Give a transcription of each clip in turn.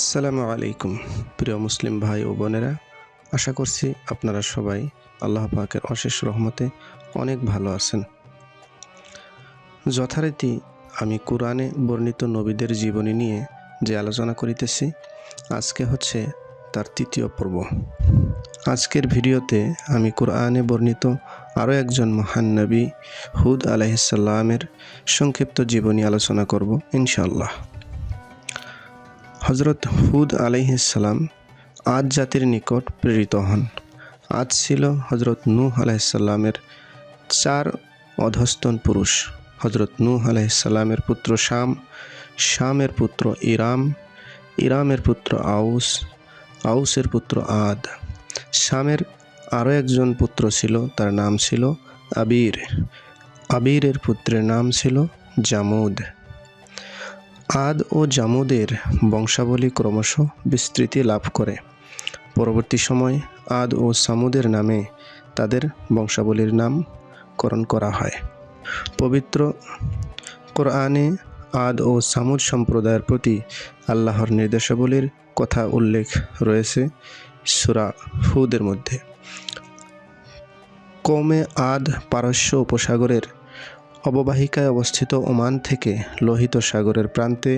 আসসালামু আলাইকুম, প্রিয় মুসলিম ভাই ও বোনেরা। আশা করছি আপনারা সবাই আল্লাহ পাকের অশেষ রহমতে অনেক ভালো আছেন। যথারীতি আমি কোরআনে বর্ণিত নবীদের জীবনী নিয়ে যে আলোচনা করিতেছি, আজকে হচ্ছে তার তৃতীয় পর্ব। আজকের ভিডিওতে আমি কোরআনে বর্ণিত আরও একজন মহান নবী হুদ আলাইসাল্লামের সংক্ষিপ্ত জীবনী আলোচনা করব, ইনশাআল্লাহ। হজরত হুদ আলাইহিসাল্লাম আদ জাতির নিকট প্রেরিত হন। আজ ছিল হজরত নূহ আলাইসাল্লামের চার অধস্তন পুরুষ। হজরত নূহ আলাইসাল্লামের পুত্র শাম, শামের পুত্র ইরাম, ইরামের পুত্র আউস, আউসের পুত্র আদ। শামের আরও একজন পুত্র ছিল, তার নাম ছিল আবির। আবিরের পুত্রের নাম ছিল জামুদ। আদ ও জামুদের বংশাবলী ক্রমশ বিস্তৃতি লাভ করে। পরবর্তী সময় আদ ও সামুদের নামে তাদের বংশাবলীর নামকরণ করা হয়। পবিত্র কোরআনে আদ ও সামুদ সম্প্রদায়ের প্রতি আল্লাহর নির্দেশাবলীর কথা উল্লেখ রয়েছে সুরা হুদের মধ্যে। কমে আদ পারস্য উপসাগরের অববাহিকায় অবস্থিত ওমান থেকে লোহিত সাগরের প্রান্তে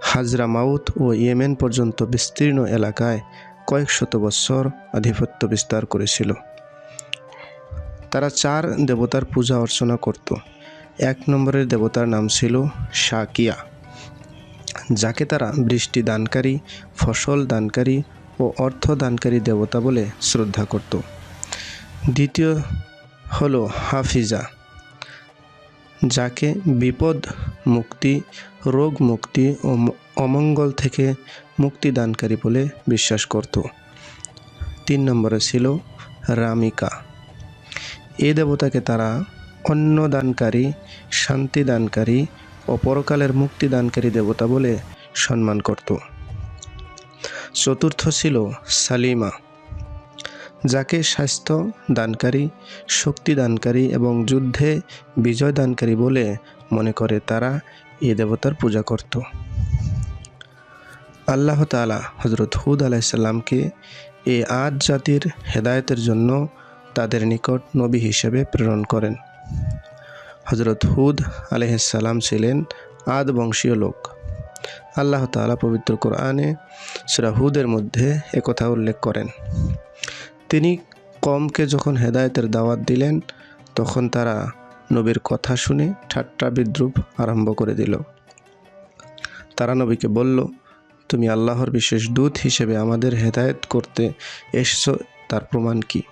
হাজরা মাউথ ও ইয়েমেন পর্যন্ত বিস্তীর্ণ এলাকায় কয়েক শত বৎসর আধিপত্য বিস্তার করেছিল। তারা চার দেবতার পূজা অর্চনা করত। এক নম্বরের দেবতার নাম ছিল শাকিয়া, যাকে তারা বৃষ্টি দানকারী, ফসল দানকারী ও অর্থ দানকারী দেবতা বলে শ্রদ্ধা করত। দ্বিতীয় হলো হাফিজা যাকে বিপদ, মুক্তি, রোগ, মুক্তি ও অমঙ্গল থেকে মুক্তিদানকারী বলে বিশ্বাস করত। তিন নম্বরে ছিল রামিকা। এ দেবতাকে তারা অন্নদানকারী, শান্তিদানকারী ও পরকালের মুক্তিদানকারী দেবতা বলে সম্মান করত। চতুর্থ ছিল সালিমা। যাকে স্বাস্থ্য দানকারী, শক্তি দানকারী এবং যুদ্ধে বিজয় দানকারী বলে মনে করে তারা এ দেবতার পূজা করত। আল্লাহ তালা হজরত হুদ আলাইসাল্লামকে এ আদ জাতির হেদায়তের জন্য তাদের নিকট নবী হিসেবে প্রেরণ করেন। হজরত হুদ আলহিসাল্লাম ছিলেন আদ বংশীয় লোক। আল্লাহ তালা পবিত্র কোরআনে সুরা হুদের মধ্যে একথা উল্লেখ করেন। তিনি কমকে যখন হেদায়তের দাওয়াত দিলেন, তখন তারা নবীর কথা শুনে ঠাট্টা বিদ্রুপ আরম্ভ করে দিল। তারা নবীকে বলল, তুমি আল্লাহর বিশেষ দূত হিসেবে আমাদের হেদায়েত করতে এসছো, তার প্রমাণ কি?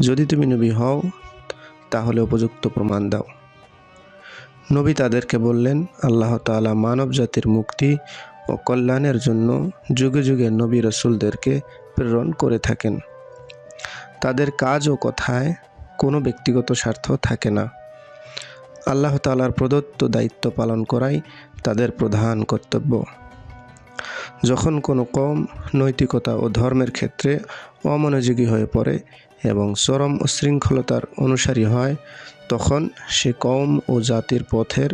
যদি তুমি নবী হও, তাহলে উপযুক্ত প্রমাণ দাও। নবী তাদেরকে বললেন, আল্লাহ তালা মানব জাতির মুক্তি ও কল্যাণের জন্য যুগে যুগে নবী রসুলদেরকে প্রেরণ করে থাকেন। তাদের কাজ ও কথায় কোনো ব্যক্তিগত স্বার্থ থাকে না। আল্লাহ তালার প্রদত্ত দায়িত্ব পালন করাই তাদের প্রধান কর্তব্য। যখন কোনো কম নৈতিকতা ও ধর্মের ক্ষেত্রে অমনোযোগী হয়ে পড়ে এবং চরম উশৃঙ্খলতার অনুসারী হয়, তখন সে কম ও জাতির পথের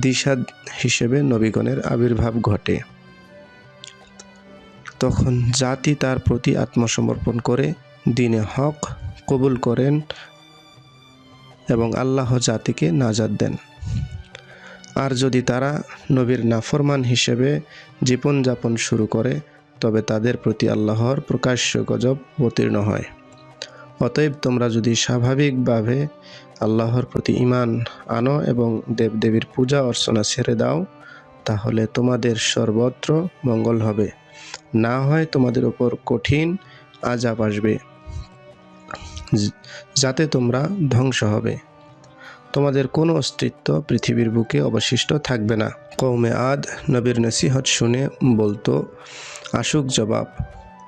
দিশা হিসেবে নবীগণের আবির্ভাব ঘটে। তখন জাতি তার প্রতি আত্মসমর্পণ করে দিনে হক কবুল করেন এবং আল্লাহ জাতিকে নাজাদ দেন। আর যদি তারা নবীর নাফরমান হিসেবে জীবনযাপন শুরু করে, তবে তাদের প্রতি আল্লাহর প্রকাশ্য গজব অবতীর্ণ হয়। অতএব তোমরা যদি স্বাভাবিকভাবে আল্লাহর প্রতি ইমান আনো এবং দেবদেবীর পূজা অর্চনা ছেড়ে দাও, তাহলে তোমাদের সর্বত্র মঙ্গল হবে। না হয় তোমাদের ওপর কঠিন আজাব আসবে। যাতে তোমরা ধ্বংস হবে। তোমাদের কোনো অস্তিত্ব পৃথিবীর বুকে অবশিষ্ট থাকবে না। কৌমে আদ, নবীর নসিহত শুনে বলতো, আসুক জবাব,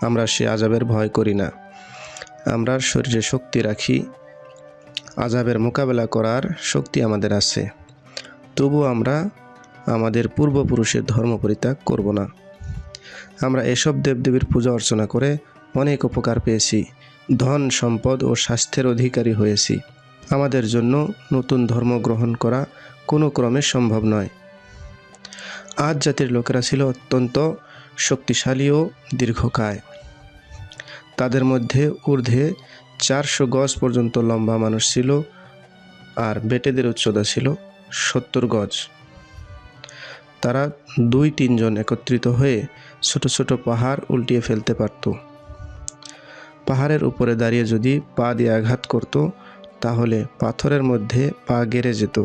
আমরা সে আজাবের ভয় করি না। আমরা শরীরে শক্তি রাখি। আজাবের মোকাবেলা করার শক্তি আমাদের আছে। তবু আমরা আমাদের পূর্বপুরুষের ধর্ম পরিত্যাগ করব না। আমরা এসব দেবদেবীর পূজা অর্চনা করে অনেক উপকার পেয়েছি। ধন সম্পদ ও স্বাস্থ্যের অধিকারী হয়েছি। আমাদের জন্য নতুন ধর্ম গ্রহণ করা কোনো ক্রমে সম্ভব নয়। আজ জাতির লোকেরা ছিল অত্যন্ত শক্তিশালী ও দীর্ঘকায়। তাদের মধ্যে ঊর্ধ্বে চারশো গজ পর্যন্ত লম্বা মানুষ ছিল আর বেটেদের উচ্চতা ছিল সত্তর গজ। তারা দুই তিনজন একত্রিত হয়ে ছোট ছোট পাহাড় উল্টিয়ে ফেলতে পারত। পাহাড়ের উপরে দাঁড়িয়ে যদি পা দিয়ে আঘাত করত, তাহলে পাথরের মধ্যে পা গেড়ে যেত।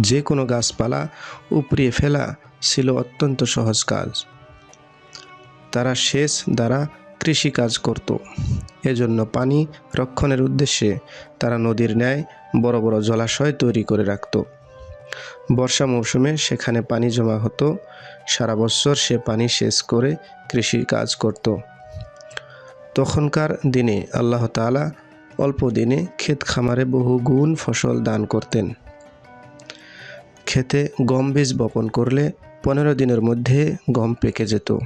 যে কোনো গাছপালা উপড়িয়ে ফেলা ছিল অত্যন্ত সহজ কাজ। তারা সেচ দ্বারা কৃষি কাজ করত। এজন্য পানি রক্ষণের উদ্দেশ্যে তারা নদীর ন্যায় বড় বড় জলাশয় তৈরি করে রাখত। বর্ষা মৌসুমে সেখানে পানি জমা হতো। সারা বছর সে পানি সেচ করে কৃষি কাজ করত। তখনকার দিনে আল্লাহ তাআলা অল্প দিনে ক্ষেত খামারে বহু গুণ ফসল দান করতেন। খেতে গম বীজ বপন করলে পনেরো দিনের মধ্যে গম পেকে যেত।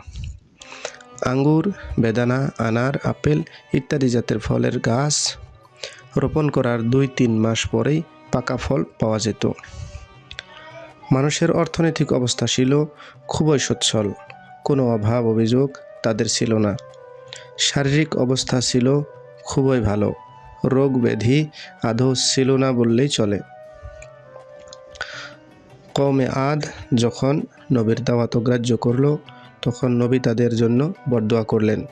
আঙ্গুর, বেদানা, আনার, আপেল ইত্যাদি জাতের ফলের গাছ রোপণ করার দুই তিন মাস পরেই পাকা ফল পাওয়া যেত। মানুষের অর্থনৈতিক অবস্থা ছিল খুবই সচ্ছল। কোনো অভাব, অভিযোগ তাদের ছিল না। শারীরিক অবস্থা ছিল খুবই ভালো। রোগ ব্যাধি আদৌ ছিল না বললেই চলে। কমে আদ যখন নবীর দাওয়াত অগ্রাহ্য করল, তখন নবী তাদের জন্য বরদোয়া করলেন।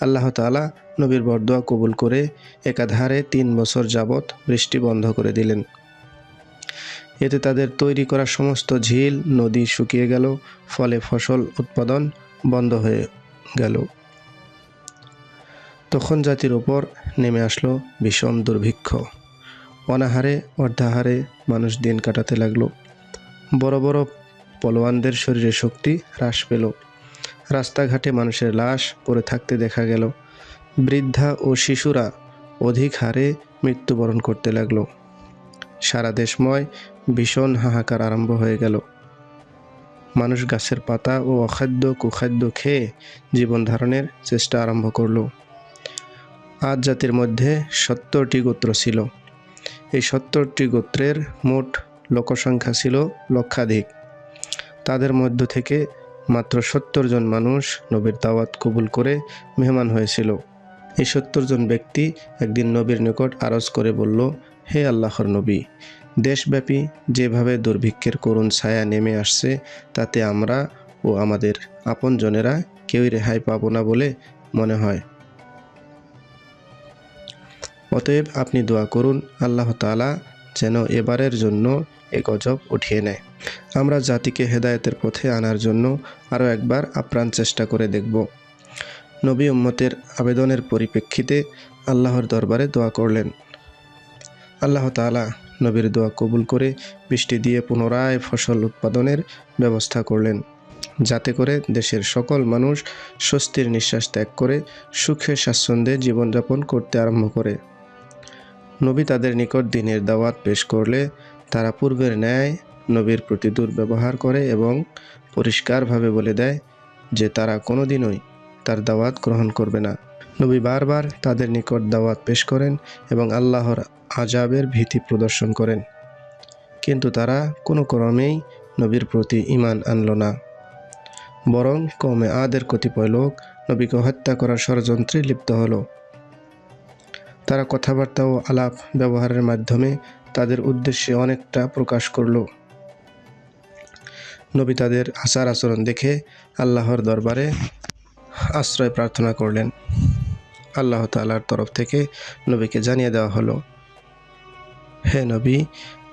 আল্লাহ তাআলা নবীর বরদোয়া কবুল করে একাধারে তিন বছর যাবৎ বৃষ্টি বন্ধ করে দিলেন। এতে তাদের তৈরি করা সমস্ত ঝিল, নদী শুকিয়ে গেল, ফলে ফসল উৎপাদন বন্ধ হয়ে গেল। তখন জাতির ওপর নেমে আসলো ভীষণ দুর্ভিক্ষ। অনাহারে, অর্ধাহারে মানুষ দিন কাটাতে লাগল। বড় বড় পলোয়ানদের শরীরে শক্তি হ্রাস পেল। রাস্তাঘাটে মানুষের লাশ পড়ে থাকতে দেখা গেল। বৃদ্ধা ও শিশুরা অধিক হারে মৃত্যুবরণ করতে লাগল। সারা দেশময় ভীষণ হাহাকার আরম্ভ হয়ে গেল। মানুষ গাছের পাতা ও অখাদ্য কুখাদ্য খেয়ে জীবন ধারণের চেষ্টা আরম্ভ করল। আজ জাতির মধ্যে সত্তরটি গোত্র ছিল। এই সত্তরটি গোত্রের মোট লোকসংখ্যা ছিল লক্ষাধিক। তাদের মধ্য থেকে মাত্র সত্তর জন মানুষ নবীর দাওয়াত কবুল করে মেহমান হয়েছিল। এই সত্তর জন ব্যক্তি একদিন নবীর নিকট আরজ করে বলল, হে আল্লাহর নবী, দেশব্যাপী যেভাবে দুর্ভিক্ষের করুণ ছায়া নেমে আসছে, তাতে আমরা ও আমাদের আপনজনেরা কেউই রেহাই পাবো না বলে মনে হয়। অতএব আপনি দোয়া করুন, আল্লাহ তালা যেন এবারের জন্য এ গজব উঠিয়ে নেয়। আমরা জাতিকে হেদায়তের পথে আনার জন্য আরও একবার আপ্রাণ চেষ্টা করে দেখব। নবী উম্মতের আবেদনের পরিপ্রেক্ষিতে আল্লাহর দরবারে দোয়া করলেন। আল্লাহ তালা নবীর দোয়া কবুল করে বৃষ্টি দিয়ে পুনরায় ফসল উৎপাদনের ব্যবস্থা করলেন, যাতে করে দেশের সকল মানুষ স্বস্তির নিঃশ্বাস ত্যাগ করে সুখে স্বাচ্ছন্দ্যে জীবনযাপন করতে আরম্ভ করে। নবী তাদের নিকট দিনের দাওয়াত পেশ করলে তারা পূর্বের ন্যায় নবীর প্রতি দুর্ব্যবহার করে এবং পরিষ্কারভাবে বলে দেয় যে তারা কোনোদিনই তার দাওয়াত গ্রহণ করবে না। নবী বারবার তাদের নিকট দাওয়াত পেশ করেন এবং আল্লাহর আজাবের ভীতি প্রদর্শন করেন। কিন্তু তারা কোনো ক্রমেই নবীর প্রতি ইমান আনল না। বরং কমে আদের কতিপয় লোক নবীকে হত্যা করার ষড়যন্ত্রে লিপ্ত হলো। তারা কথাবার্তা ও আলাপ ব্যবহারের মাধ্যমে তাদের উদ্দেশ্যে অনেকটা প্রকাশ করল। নবী তাদের আচার আচরণ দেখে আল্লাহর দরবারে আশ্রয় প্রার্থনা করলেন। আল্লাহ তালার তরফ থেকে নবীকে জানিয়ে দেওয়া হলো, হে নবী,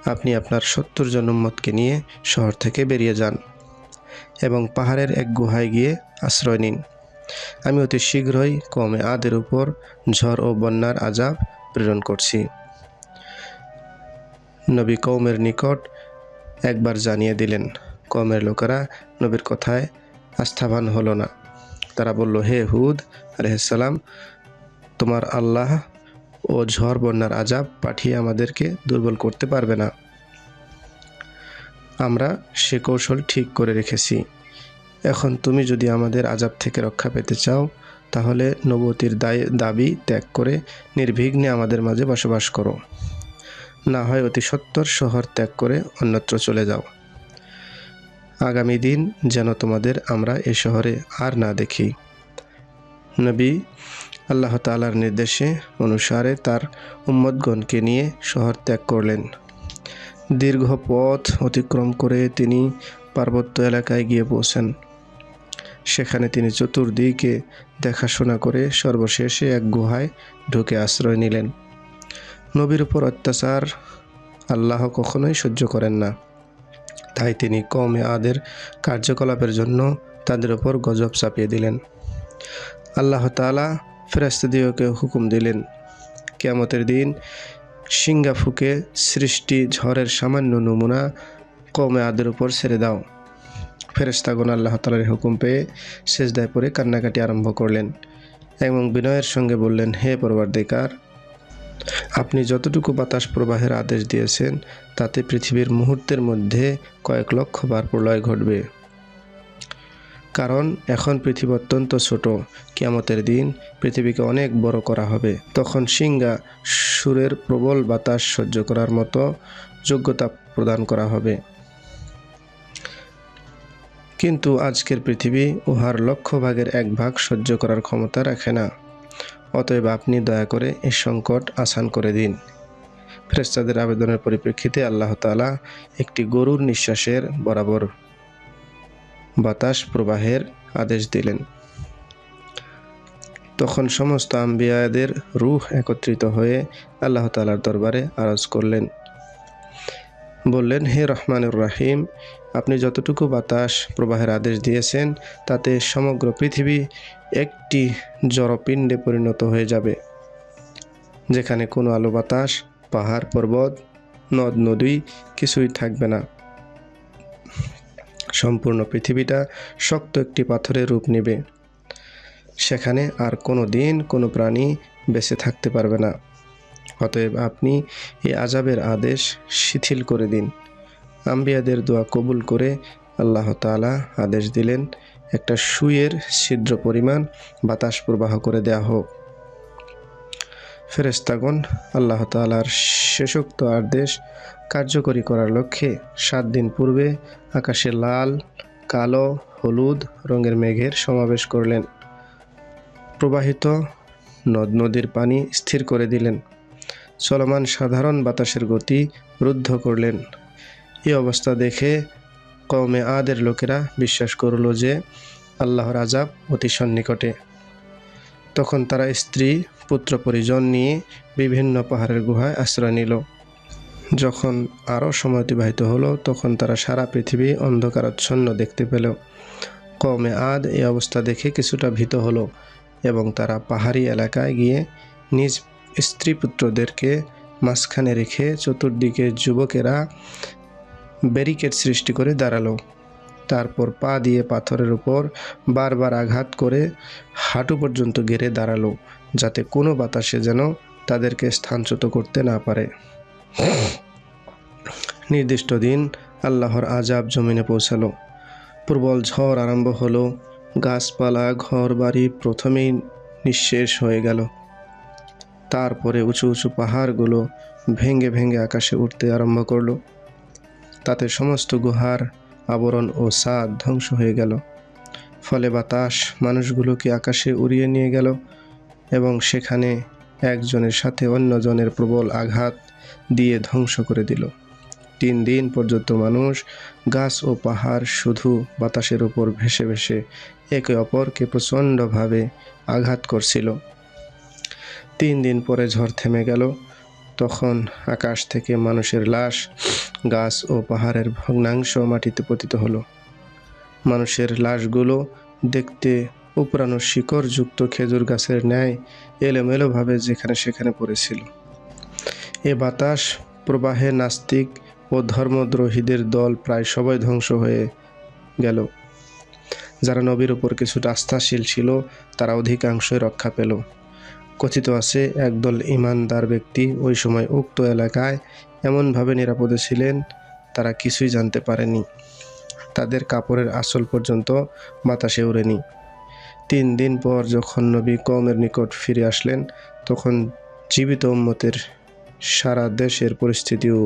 আপনি আপনার সত্তর জন উম্মতকে নিয়ে শহর থেকে বেরিয়ে যান এবং পাহাড়ের এক গুহায় গিয়ে আশ্রয় নিন। আমি অতি শীঘ্রই কমে আদের উপর ঝড় ও বন্যার আজাব প্রেরণ করছি। নবী কৌমের নিকট একবার জানিয়ে দিলেন কমের লোকেরা নবীর কথায় আস্থাবান হলো না। তারা বলল, হে হুদ আলহাম তোমার আল্লাহ ও ঝড় বন্যার আজাব পাঠিয়ে আমাদেরকে দুর্বল করতে পারবে না। আমরা সে কৌশল ঠিক করে রেখেছি। এখন তুমি যদি আমাদের আজাব থেকে রক্ষা পেতে চাও, তাহলে নবতির দায়, দাবি ত্যাগ করে নির্বিঘ্নে আমাদের মাঝে বসবাস করো। না হয় অতি সত্তর শহর ত্যাগ করে অন্যত্র চলে যাও। আগামী দিন যেন তোমাদের আমরা এ শহরে আর না দেখি। নবী আল্লাহ তালার নির্দেশে অনুসারে তার উম্মদগণকে নিয়ে শহর ত্যাগ করলেন। দীর্ঘ পথ অতিক্রম করে তিনি পার্বত্য এলাকায় গিয়ে পৌঁছেন। সেখানে তিনি চতুর্দিকে দেখাশোনা করে সর্বশেষে এক গুহায় ঢুকে আশ্রয় নিলেন। নবীর উপর অত্যাচার আল্লাহ কখনোই সহ্য করেন না। তাই তিনি কমে আদের কার্যকলাপের জন্য তাদের ওপর গজব চাপিয়ে দিলেন। আল্লাহ তালা ফেরাস্তাদিওকে হুকুম দিলেন, কেয়ামতের দিন সিঙ্গা ফুকে সৃষ্টি ঝড়ের সামান্য নমুনা কমে আদের উপর ছেড়ে দাও। ফেরেস্তাগণ আল্লাহ তালার হুকুম পেয়ে শেষদায় পরে কান্নাকাটি আরম্ভ করলেন এবং বিনয়ের সঙ্গে বললেন, হে পরবর্তীকার, আপনি যতটুকু বাতাস প্রবাহের আদেশ দিয়েছেন, তাতে পৃথিবীর মুহূর্তের মধ্যে কয়েক লক্ষ বার প্রলয় ঘটবে। কারণ এখন পৃথিবী অত্যন্ত ছোট, কিয়ামতের দিন পৃথিবীকে অনেক বড় করা হবে। তখন সিঙ্গা সুরের প্রবল বাতাস সহ্য করার মতো যোগ্যতা প্রদান করা হবে। কিন্তু আজকের পৃথিবী উহার লক্ষ ভাগের এক ভাগ সহ্য করার ক্ষমতা রাখে না। অতএব আপনি দয়া করে এই সংকট আসান করে দিন। ফেরেস্তাদের আবেদনের পরিপ্রেক্ষিতে আল্লাহ তালা একটি গরুর নিঃশ্বাসের বরাবর বাতাস প্রবাহের আদেশ দিলেন। তখন সমস্ত আম্বিয়াদের রুহ একত্রিত হয়ে আল্লাহ তালার দরবারে আরজ করলেন। বললেন, হে রহমানুর রাহিম, আপনি যতটুকু বাতাস প্রবাহের আদেশ দিয়েছেন, তাতে সমগ্র পৃথিবী একটি জড়পিণ্ডে পরিণত হয়ে যাবে। যেখানে কোনো আলো বাতাস, পাহাড় পর্বত, নদ, নদী কিছুই থাকবে না। সম্পূর্ণ পৃথিবীটা শক্ত একটি পাথরের রূপ নেবে। সেখানে আর কোনো দিন কোনো প্রাণী বেঁচে থাকতে পারবে না। অতএব আপনি এই আজাবের আদেশ শিথিল করে দিন। আম্বিয়াদের দোয়া কবুল করে আল্লাহ তালা আদেশ দিলেন, একটা সুইয়ের ছিদ্র পরিমাণ বাতাস প্রবাহ করে দেয়া হোক। ফেরেস্তাগণ আল্লাহ তালার শেষোক্ত আদেশ কার্যকরী করার লক্ষ্যে সাত দিন পূর্বে আকাশে লাল, কালো, হলুদ রঙের মেঘের সমাবেশ করলেন। প্রবাহিত নদ নদীর পানি স্থির করে দিলেন। চলমান সাধারণ বাতাসের গতি রুদ্ধ করলেন। এই অবস্থা দেখে কমে আদের লোকেরা বিশ্বাস করল যে আল্লাহর আজাব অতি সন্নিকটে। তখন তারা স্ত্রী, পুত্র, পরিজন নিয়ে বিভিন্ন পাহাড়ের গুহায় আশ্রয় নিল। যখন আরও সময় অতিবাহিত হলো, তখন তারা সারা পৃথিবী অন্ধকারাচ্ছন্ন দেখতে পেল। কমে আদ এই অবস্থা দেখে কিছুটা ভীত হলো এবং তারা পাহাড়ি এলাকায় গিয়ে নিজ স্ত্রী পুত্রদেরকে মাঝখানে রেখে চতুর্দিকে যুবকেরা ব্যারিকেড সৃষ্টি করে দাঁড়াল। তারপর পা দিয়ে পাথরের উপর বারবার আঘাত করে হাঁটু পর্যন্ত ঘেরে দাঁড়াল, যাতে কোনো বাতাসে যেন তাদেরকে স্থানচ্যুত করতে না পারে। নির্দিষ্ট দিন আল্লাহর আজাব জমিনে পৌঁছালো। প্রবল ঝড় আরম্ভ হলো, গাছপালা ঘর বাড়ি প্রথমেই নিঃশেষ হয়ে গেল। তারপরে উঁচু উঁচু পাহাড়গুলো ভেঙে ভেঙে আকাশে উঠতে আরম্ভ করল। তাতে সমস্ত গুহার আবরণ ও সাদ ধ্বংস হয়ে গেল। ফলে বাতাস মানুষগুলোকে আকাশে উড়িয়ে নিয়ে গেল এবং সেখানে একজনের সাথে অন্যজনের প্রবল আঘাত দিয়ে ধ্বংস করে দিল। তিন দিন পর্যন্ত মানুষ, গাছ ও পাহাড় শুধু বাতাসের উপর ভেসে ভেসে একে অপরকে প্রচণ্ডভাবে আঘাত করছিল। তিন দিন পরে ঝড় থেমে গেল। তখন আকাশ থেকে মানুষের লাশ, গাছ ও পাহাড়ের ভগ্নাংশ মাটিতে পতিত হলো। মানুষের লাশগুলো দেখতে উপরানো শিকড়যুক্ত খেজুর গাছের ন্যায় এলোমেলোভাবে যেখানে সেখানে পড়েছিল। এ বাতাস প্রবাহে নাস্তিক ও ধর্মদ্রোহীদের দল প্রায় সবাই ধ্বংস হয়ে গেল। যারা নবীর উপর কিছুটা আস্থাশীল ছিল, তারা অধিকাংশই রক্ষা পেল। কথিত আছে, একদল ইমানদার ব্যক্তি ওই সময় উক্ত এলাকায় এমনভাবে নিরাপদে ছিলেন, তারা কিছুই জানতে পারেনি। তাদের কাপড়ের আসল পর্যন্ত বাতাসে উড়েনি তিন দিন পর যখন নবী কমের নিকট ফিরে আসলেন, তখন জীবিত উম্মতের সারা দেশের পরিস্থিতি ও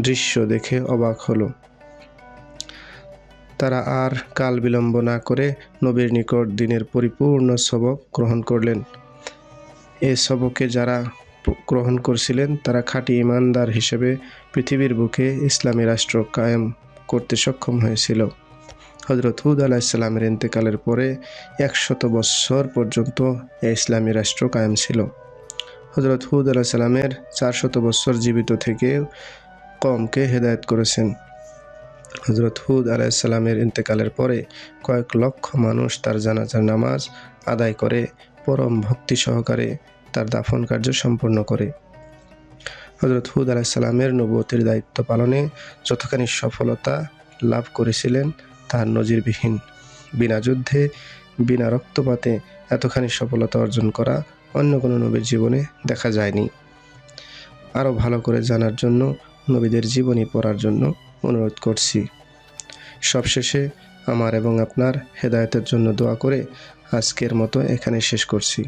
দৃশ্য দেখে অবাক হলো। তারা আর কাল বিলম্ব না করে নবীর নিকট দিনের পরিপূর্ণ সবক গ্রহণ করলেন। এ সবকে যারা গ্রহণ করছিলেন, তারা খাঁটি ইমানদার হিসেবে পৃথিবীর বুকে ইসলামী রাষ্ট্র কায়েম করতে সক্ষম হয়েছিল। হজরত হুদ আলাহিসাল্লামের ইন্তেকালের পরে একশত বৎসর পর্যন্ত ইসলামী রাষ্ট্র কায়েম ছিল। হজরত হুদ আলাহিসাল্লামের চারশত বৎসর জীবিত থেকে কমকে হেদায়েত করেছেন। হজরত হুদ আলাইসাল্লামের ইন্তেকালের পরে কয়েক লক্ষ মানুষ তার জানাজার নামাজ আদায় করে পরম ভক্তি সহকারে তার দাফন কার্য সম্পন্ন করে। হজরত হুদ আলাইসাল্লামের নবতির দায়িত্ব পালনে যতখানি সফলতা লাভ করেছিলেন তার নজিরবিহীন। বিনা যুদ্ধে, বিনা রক্তপাতে এতখানি সফলতা অর্জন করা অন্য কোনো নবীর জীবনে দেখা যায়নি। আরও ভালো করে জানার জন্য নবীদের জীবনী পড়ার জন্য অনুরোধ করছি। সবশেষে আমার এবং আপনার হেদায়তের জন্য দোয়া করে আজকের মতো এখানে শেষ করছি।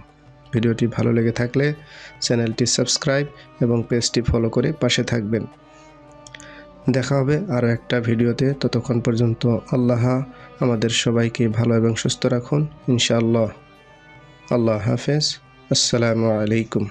ভিডিওটি ভালো লেগে থাকলে চ্যানেলটি সাবস্ক্রাইব এবং পেজটি ফলো করে পাশে থাকবেন। দেখা হবে আরও একটা ভিডিওতে। ততক্ষণ পর্যন্ত আল্লাহ আমাদের সবাইকে ভালো এবং সুস্থ রাখুন। ইনশাআল্লাহ। আল্লাহ হাফেজ। আসসালামু আলাইকুম।